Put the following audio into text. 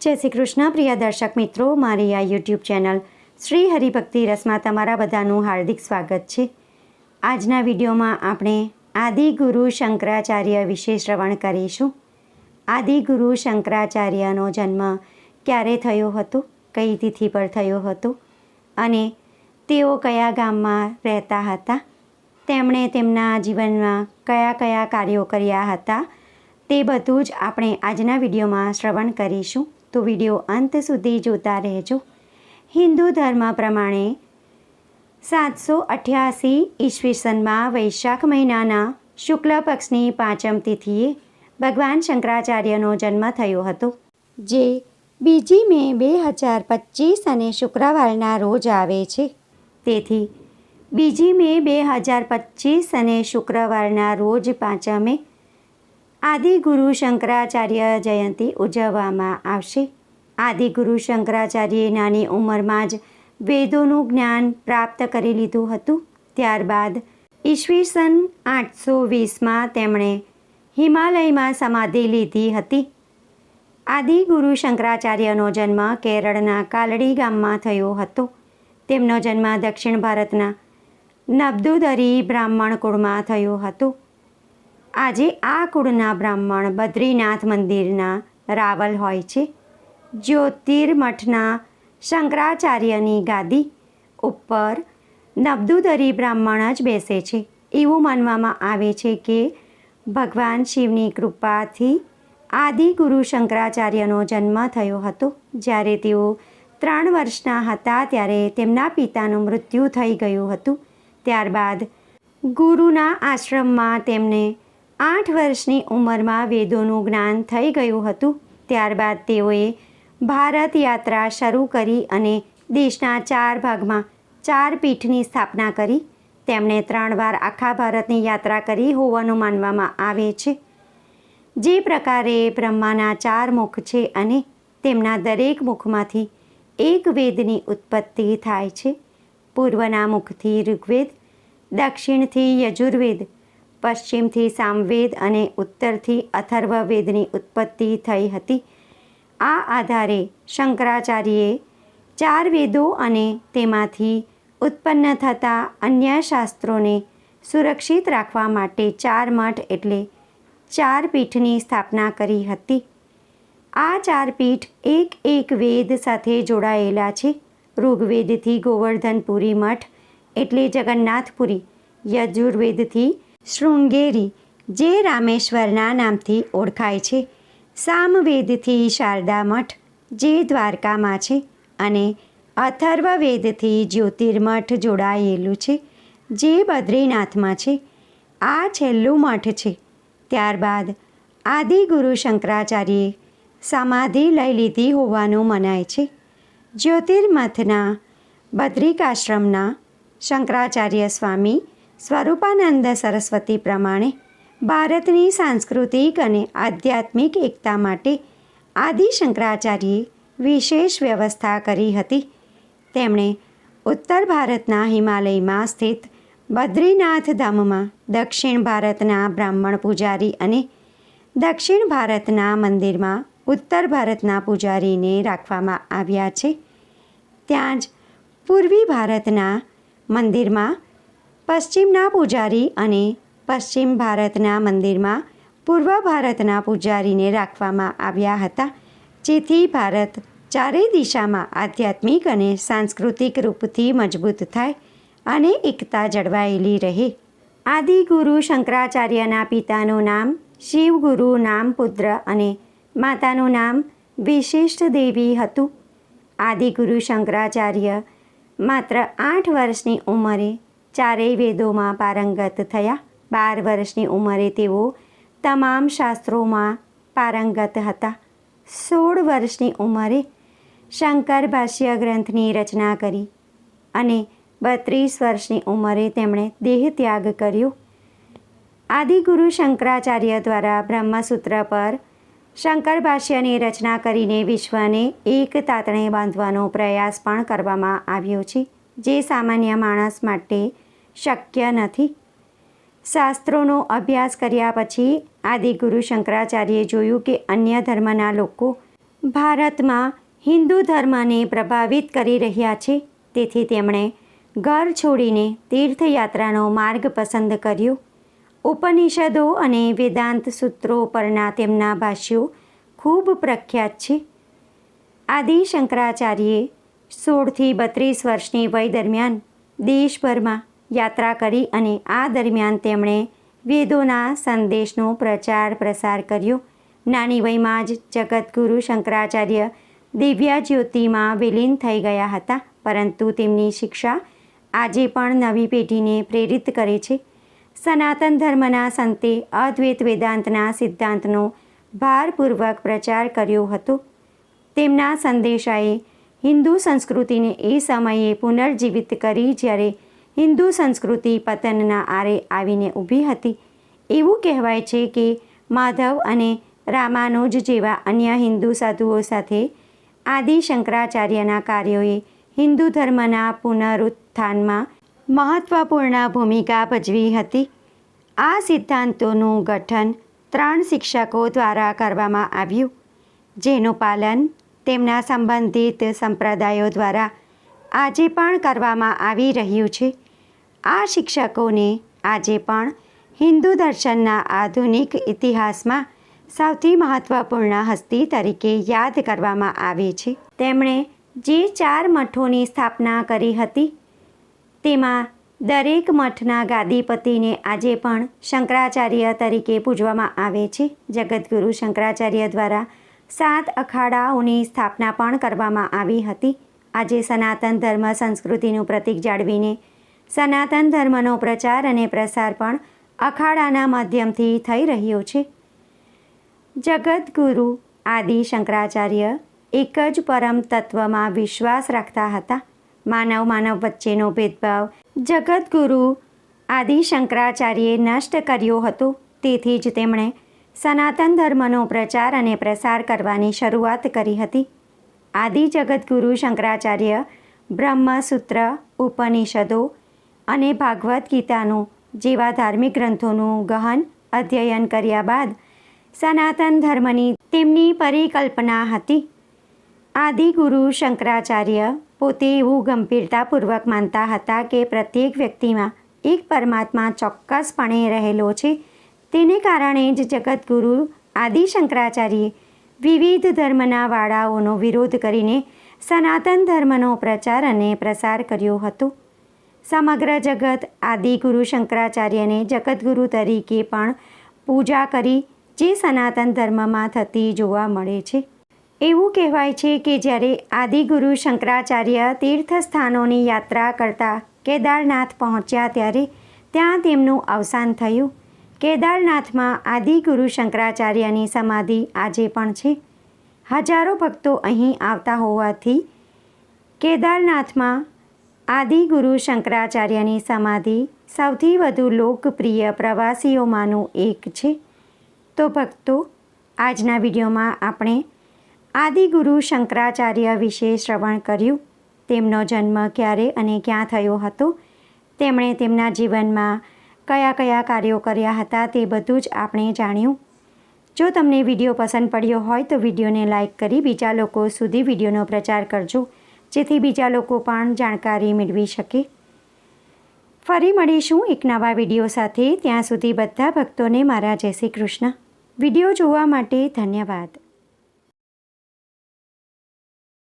જય શ્રી કૃષ્ણ, પ્રિય દર્શક મિત્રો. મારી આ યુટ્યુબ ચેનલ શ્રી હરિભક્તિ રસમાં તમારા બધાનું હાર્દિક સ્વાગત છે. આજના વિડીયોમાં આપણે આદિગુરુ શંકરાચાર્ય વિશે શ્રવણ કરીશું. આદિગુરુ શંકરાચાર્યનો જન્મ ક્યારે થયો હતો? કઈ તિથિ પર થયો હતો? અને તેઓ કયા ગામમાં રહેતા હતા? તેમણે તેમના જીવનમાં કયા કયા કાર્યો કર્યા હતા? તે બધું જ આપણે આજના વિડીયોમાં શ્રવણ કરીશું. તો વીડિયો અંત સુધી જોતા રહેજો. હિન્દુ ધર્મ પ્રમાણે સાતસો અઠ્યાસી ઈસવીસનમાં વૈશાખ મહિનાના શુક્લ પક્ષની પાંચમ તિથિએ ભગવાન શંકરાચાર્યનો જન્મ થયો હતો, જે બીજી મે બે હજાર પચીસ અને શુક્રવારના રોજ આવે છે. તેથી બીજી મે બે હજાર પચીસ અને શુક્રવારના રોજ પાંચમે આદિગુરુ શંકરાચાર્ય જયંતિ ઉજવવામાં આવશે. આદિગુરુ શંકરાચાર્યે નાની ઉંમરમાં જ વેદોનું જ્ઞાન પ્રાપ્ત કરી લીધું હતું. ત્યારબાદ ઈસવીસન આઠસો વીસમાં તેમણે હિમાલયમાં સમાધિ લીધી હતી. આદિગુરુ શંકરાચાર્યનો જન્મ કેરળના કાલડી ગામમાં થયો હતો. તેમનો જન્મ દક્ષિણ ભારતના નબ્દુદરી બ્રાહ્મણ કુળમાં થયો હતો. આજે આ કુળના બ્રાહ્મણ બદ્રીનાથ મંદિરના રાવલ હોય છે. જ્યોતિર્મઠના શંકરાચાર્યની ગાદી ઉપર નબદુદરી બ્રાહ્મણ જ બેસે છે. એવું માનવામાં આવે છે કે ભગવાન શિવની કૃપાથી આદિ ગુરુ શંકરાચાર્યનો જન્મ થયો હતો. જ્યારે તેઓ ત્રણ વર્ષના હતા ત્યારે તેમના પિતાનું મૃત્યુ થઈ ગયું હતું. ત્યારબાદ ગુરુના આશ્રમમાં તેમને આઠ વર્ષની ઉંમરમાં વેદોનું જ્ઞાન થઈ ગયું હતું. ત્યારબાદ તેઓએ ભારત યાત્રા શરૂ કરી અને દેશના ચાર ભાગમાં ચાર પીઠની સ્થાપના કરી. તેમણે ત્રણ વાર આખા ભારતની યાત્રા કરી હોવાનું માનવામાં આવે છે. જે પ્રકારે બ્રહ્માના ચાર મુખ છે અને તેમના દરેક મુખમાંથી એક વેદની ઉત્પત્તિ થાય છે. પૂર્વના મુખથી ઋગ્વેદ, દક્ષિણથી યજુર્વેદ પશ્ચિમથી સામવેદ અને ઉત્તરથી અથર્વવેદની ઉત્પત્તિ થઈ હતી. આ આધારે શંકરાચાર્યએ ચાર વેદો અને તેમાંથી ઉત્પન્ન થતા અન્ય શાસ્ત્રોને સુરક્ષિત રાખવા માટે ચાર મઠ એટલે ચાર પીઠની સ્થાપના કરી હતી. આ ચાર પીઠ એક એક વેદ સાથે જોડાયેલા છે. ઋગ્વેદથી ગોવર્ધનપુરી મઠ એટલે જગન્નાથપુરી, યજુર્વેદથી શૃંગેરી, જે રામેશ્વરના નામથી ઓળખાય છે, સામવેદથી શારદા મઠ, જે દ્વારકામાં છે અને અથર્વવેદથી જ્યોતિર્મઠ જોડાયેલું છે, જે બદ્રીનાથમાં છે. આ છેલ્લું મઠ છે. ત્યારબાદ આદિગુરુ શંકરાચાર્યે સમાધિ લઈ લીધી હોવાનું મનાય છે. જ્યોતિર્મથના બદ્રિકાશ્રમના શંકરાચાર્ય સ્વામી સ્વરૂપાનંદ સરસ્વતી પ્રમાણે ભારતની સાંસ્કૃતિક અને આધ્યાત્મિક એકતા માટે આદિ શંકરાચાર્યે વિશેષ વ્યવસ્થા કરી હતી. તેમણે ઉત્તર ભારતના હિમાલયમાં સ્થિત બદ્રીનાથ ધામમાં દક્ષિણ ભારતના બ્રાહ્મણ પૂજારી અને દક્ષિણ ભારતના મંદિરમાં ઉત્તર ભારતના પૂજારીને રાખવામાં આવ્યા છે. ત્યાં જ પૂર્વી ભારતના મંદિરમાં પશ્ચિમના પૂજારી અને પશ્ચિમ ભારતના મંદિરમાં પૂર્વ ભારતના પૂજારીને રાખવામાં આવ્યા હતા, જેથી ભારત ચારેય દિશામાં આધ્યાત્મિક અને સાંસ્કૃતિક રૂપથી મજબૂત થાય અને એકતા જળવાયેલી રહે. આદિગુરુ શંકરાચાર્યના પિતાનું નામ શિવગુરુ નામ પુત્ર અને માતાનું નામ વિશિષ્ટ દેવી હતું. આદિગુરુ શંકરાચાર્ય માત્ર આઠ વર્ષની ઉંમરે ચારેય વેદોમાં પારંગત થયા. બાર વર્ષની ઉંમરે તેઓ તમામ શાસ્ત્રોમાં પારંગત હતા. સોળ વર્ષની ઉંમરે શંકર ભાષ્ય ગ્રંથની રચના કરી અને બત્રીસ વર્ષની ઉંમરે તેમણે દેહ ત્યાગ કર્યો. આદિગુરુ શંકરાચાર્ય દ્વારા બ્રહ્મસૂત્ર પર શંકર ભાષ્યની રચના કરીને વિશ્વને એક તાતણે બાંધવાનો પ્રયાસ પણ કરવામાં આવ્યો છે. જે સામાન્ય માણસ માટે શક્ય નથી. શાસ્ત્રોનો અભ્યાસ કર્યા પછી આદિગુરુ શંકરાચાર્યે જોયું કે અન્ય ધર્મના લોકો ભારતમાં હિન્દુ ધર્મને પ્રભાવિત કરી રહ્યા છે. તેથી તેમણે ઘર છોડીને તીર્થયાત્રાનો માર્ગ પસંદ કર્યો. ઉપનિષદો અને વેદાંત સૂત્રો પરના તેમના ભાષ્યો ખૂબ પ્રખ્યાત છે. આદિ શંકરાચાર્યે સોળથી બત્રીસ વર્ષની વય દરમિયાન દેશભરમાં યાત્રા કરી અને આ દરમિયાન તેમણે વેદોના સંદેશનો પ્રચાર પ્રસાર કર્યો. નાની વયમાં જ જગતગુરુ શંકરાચાર્ય દિવ્યા જ્યોતિમાં વિલીન થઈ ગયા હતા, પરંતુ તેમની શિક્ષા આજે પણ નવી પેઢીને પ્રેરિત કરે છે. સનાતન ધર્મના સંતે અદ્વૈત વેદાંતના સિદ્ધાંતનો ભારપૂર્વક પ્રચાર કર્યો હતો. તેમના સંદેશાએ હિન્દુ સંસ્કૃતિને એ સમયે પુનર્જીવિત કરી જ્યારે હિન્દુ સંસ્કૃતિ પતનના આરે આવીને ઊભી હતી. એવું કહેવાય છે કે માધવ અને રામાનુજ જેવા અન્ય હિન્દુ સાધુઓ સાથે આદિ શંકરાચાર્યના કાર્યોએ હિન્દુ ધર્મના પુનરુત્થાનમાં મહત્વપૂર્ણ ભૂમિકા ભજવી હતી. આ સિદ્ધાંતોનું ગઠન ત્રણ શિક્ષકો દ્વારા કરવામાં આવ્યું, જેનું પાલન તેમના સંબંધિત સંપ્રદાયો દ્વારા આજે પણ કરવામાં આવી રહ્યું છે. આ શિક્ષકોને આજે પણ હિન્દુ દર્શનના આધુનિક ઇતિહાસમાં સૌથી મહત્વપૂર્ણ હસ્તી તરીકે યાદ કરવામાં આવે છે. તેમણે જે ચાર મઠોની સ્થાપના કરી હતી, તેમાં દરેક મઠના ગાદીપતિને આજે પણ શંકરાચાર્ય તરીકે પૂજવામાં આવે છે. જગદગુરુ શંકરાચાર્ય દ્વારા સાત અખાડાઓની સ્થાપના પણ કરવામાં આવી હતી. આજે સનાતન ધર્મ સંસ્કૃતિનું પ્રતીક જાળવીને સનાતન ધર્મનો પ્રચાર અને પ્રસાર પણ અખાડાના માધ્યમથી થઈ રહ્યો છે. જગતગુરુ આદિ શંકરાચાર્ય એક જ પરમ તત્વમાં વિશ્વાસ રાખતા હતા. માનવ માનવ વચ્ચેનો ભેદભાવ જગતગુરુ આદિ શંકરાચાર્યે નષ્ટ કર્યો હતો. તેથી જ તેમણે સનાતન ધર્મનો પ્રચાર અને પ્રસાર કરવાની શરૂઆત કરી હતી. આદિ જગદગુરુ શંકરાચાર્ય, બ્રહ્મસૂત્ર, ઉપનિષદો અને ભાગવદ્ ગીતાનું જેવા ધાર્મિક ગ્રંથોનું ગહન, અધ્યયન કર્યા બાદ સનાતન ધર્મની તેમની પરિકલ્પના હતી. આદિગુરુ શંકરાચાર્ય પોતે એવું ગંભીરતાપૂર્વક માનતા હતા કે પ્રત્યેક વ્યક્તિમાં એક પરમાત્મા ચોક્કસપણે રહેલો છે તેને કારણે જ જગતગુરુ આદિ શંકરાચાર્યે વિવિધ ધર્મના વાળાઓનો વિરોધ કરીને સનાતન ધર્મનો પ્રચાર અને પ્રસાર કર્યો હતો. સમગ્ર જગત આદિગુરુ શંકરાચાર્યને જગતગુરુ તરીકે પણ પૂજા કરી જે સનાતન ધર્મમાં થતી જોવા મળે છે. એવું કહેવાય છે કે જ્યારે આદિગુરુ શંકરાચાર્ય તીર્થસ્થાનોની યાત્રા કરતા કેદારનાથ પહોંચ્યા ત્યારે ત્યાં તેમનું અવસાન થયું. કેદારનાથમાં આદિગુરુ શંકરાચાર્યની સમાધિ આજે પણ છે. હજારો ભક્તો અહીં આવતા હોવાથી કેદારનાથમાં આદિગુરુ શંકરાચાર્યની સમાધિ સૌથી વધુ લોકપ્રિય પ્રવાસીઓમાંનું એક છે. તો ભક્તો, આજના વિડીયોમાં આપણે આદિગુરુ શંકરાચાર્ય વિશે શ્રવણ કર્યું. તેમનો જન્મ ક્યારે અને ક્યાં થયો હતો? તેમણે તેમના જીવનમાં કયા કયા કાર્યો કર્યા હતા તે બધું જ આપણે જાણ્યું. જો તમને વીડિયો પસંદ પડ્યો હોય તો વિડીયોને લાઇક કરી બીજા લોકો સુધી વિડીયોનો પ્રચાર કરજો, જેથી બીજા લોકો પણ જાણકારી મેળવી શકે. ફરી મળીશું એક નવા વીડિયો સાથે. ત્યાં સુધી બધા ભક્તોને મારા જય શ્રી કૃષ્ણ. વીડિયો જોવા માટે ધન્યવાદ.